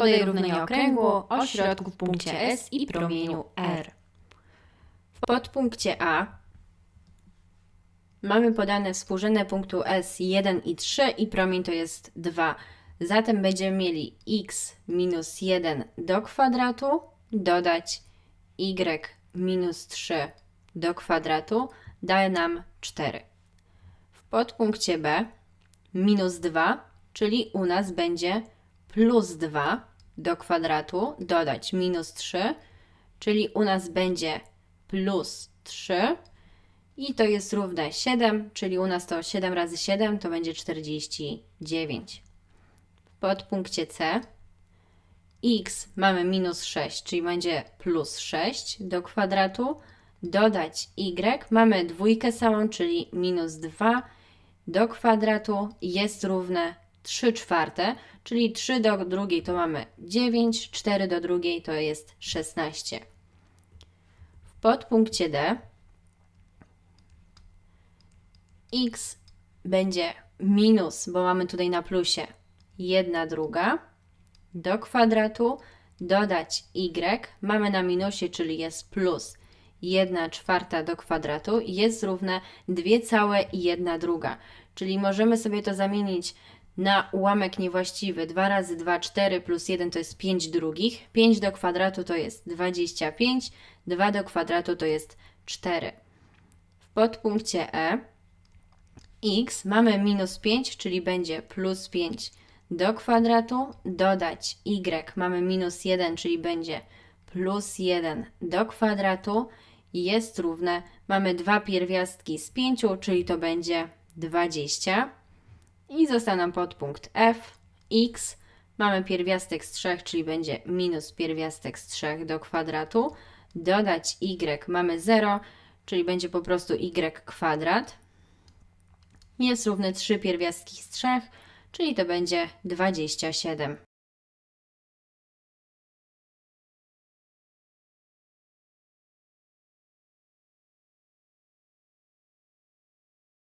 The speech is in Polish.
Podaj równanie okręgu o środku w punkcie S i promieniu R. W podpunkcie A mamy podane współrzędne punktu S 1 i 3 i promień to jest 2. Zatem będziemy mieli x minus 1 do kwadratu dodać y minus 3 do kwadratu daje nam 4. W podpunkcie B minus 2, czyli u nas będzie plus 2 do kwadratu dodać minus 3, czyli u nas będzie plus 3 i to jest równe 7, czyli u nas to 7 razy 7 to będzie 49. W podpunkcie C x mamy minus 6, czyli będzie plus 6 do kwadratu, dodać y, mamy dwójkę samą, czyli minus 2 do kwadratu jest równe 3 czwarte, czyli 3 do drugiej to mamy 9, 4 do drugiej to jest 16. W podpunkcie D x będzie minus, bo mamy tutaj na plusie 1 druga do kwadratu, dodać y, mamy na minusie, czyli jest plus 1 czwarta do kwadratu jest równe 2 całe i 1 druga. Czyli możemy sobie to zamienić na ułamek niewłaściwy. 2 razy 2, 4 plus 1 to jest 5 drugich. 5 do kwadratu to jest 25. 2 do kwadratu to jest 4. W podpunkcie E x mamy minus 5, czyli będzie plus 5 do kwadratu, dodać y mamy minus 1, czyli będzie plus 1 do kwadratu jest równe, mamy dwa pierwiastki z 5, czyli to będzie 20 i został nam podpunkt f, x, mamy pierwiastek z 3, czyli będzie minus pierwiastek z 3 do kwadratu, dodać y mamy 0, czyli będzie po prostu y kwadrat, jest równy 3 pierwiastki z 3, czyli to będzie 27.